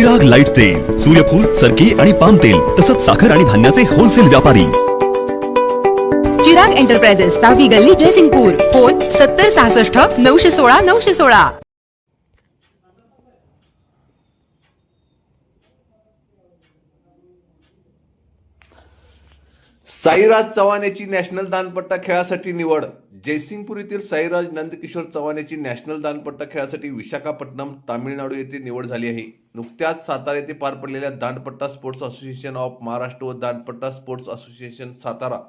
Chirag light तेल सूर्यफूल सरकी आणि पाम तेल तसंच साखर आणि धान्याचे होलसेल व्यापारी. चिराग एंटरप्राइजेस सहावी गल्ली ड्रेसिंगपूर फोन सत्तर सहासष्ट नऊशे सोळा नऊशे सोळा. साईराज चव्हाण याची नॅशनल दानपट्टा खेळासाठी निवड. जयसिंगपूर येथील साईराज नंदकिशोर चव्हाण याची नॅशनल दानपट्टा खेळासाठी विशाखापट्टणम तामिळनाडू येथे निवड झाली आहे. नुकत्याच सातारा येथे पार पडलेल्या Danpatta sports association of Maharashtra व दानपट्टा स्पोर्ट्स असोसिएशन सातारा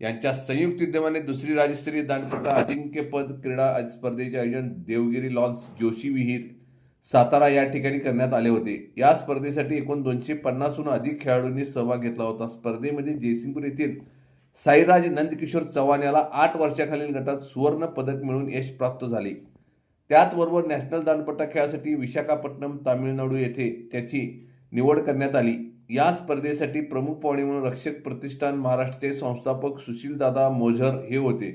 यांच्या संयुक्त विद्यमाने दुसरी राज्यस्तरीय दानपट्टा अजिंक्यपद क्रीडा स्पर्धेचे आयोजन देवगिरी लॉन्स जोशी विहीर सातारा या ठिकाणी करण्यात आले होते. या स्पर्धेसाठी एकूण दोनशे पन्नासहून अधिक खेळाडूंनी सहभाग घेतला होता. स्पर्धेमध्ये जयसिंगपूर येथील साईराज नंदकिशोर चव्हाण याला आठ वर्षाखालील गटात सुवर्ण पदक मिळून यश प्राप्त झाले. त्याचबरोबर नॅशनल दानपट्टा खेळासाठी विशाखापट्टणम तामिळनाडू येथे त्याची निवड करण्यात आली. या स्पर्धेसाठी प्रमुख पाहुणे म्हणून रक्षक प्रतिष्ठान महाराष्ट्राचे संस्थापक सुशीलदादा मोझर हे होते.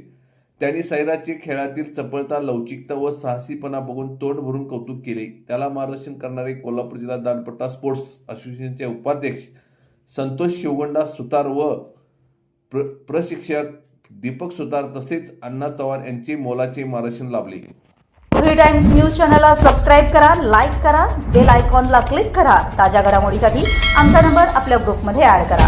त्यांनी सैराजची खेळातील चपळता लवचिकता व साहसीपणा बघून तोंड भरून कौतुक केले. त्याला मार्गदर्शन करणारे कोल्हापूर जिल्हा दानपट्टा स्पोर्ट्स असोसिएशनचे उपाध्यक्ष संतोष शिवगंडा सुतार व प्र प्रशिक्षक दीपक सुतार तसेच अण्णा चव्हाण यांचे मोलाचे मार्गदर्शन लाभले. थ्री टाइम्स न्यूज चॅनलला सबस्क्राईब करा लाईक करा बेल आयकॉनला क्लिक करा. ताज्या घडामोडीसाठी आमचा नंबर आपल्या ग्रुपमध्ये ऍड करा.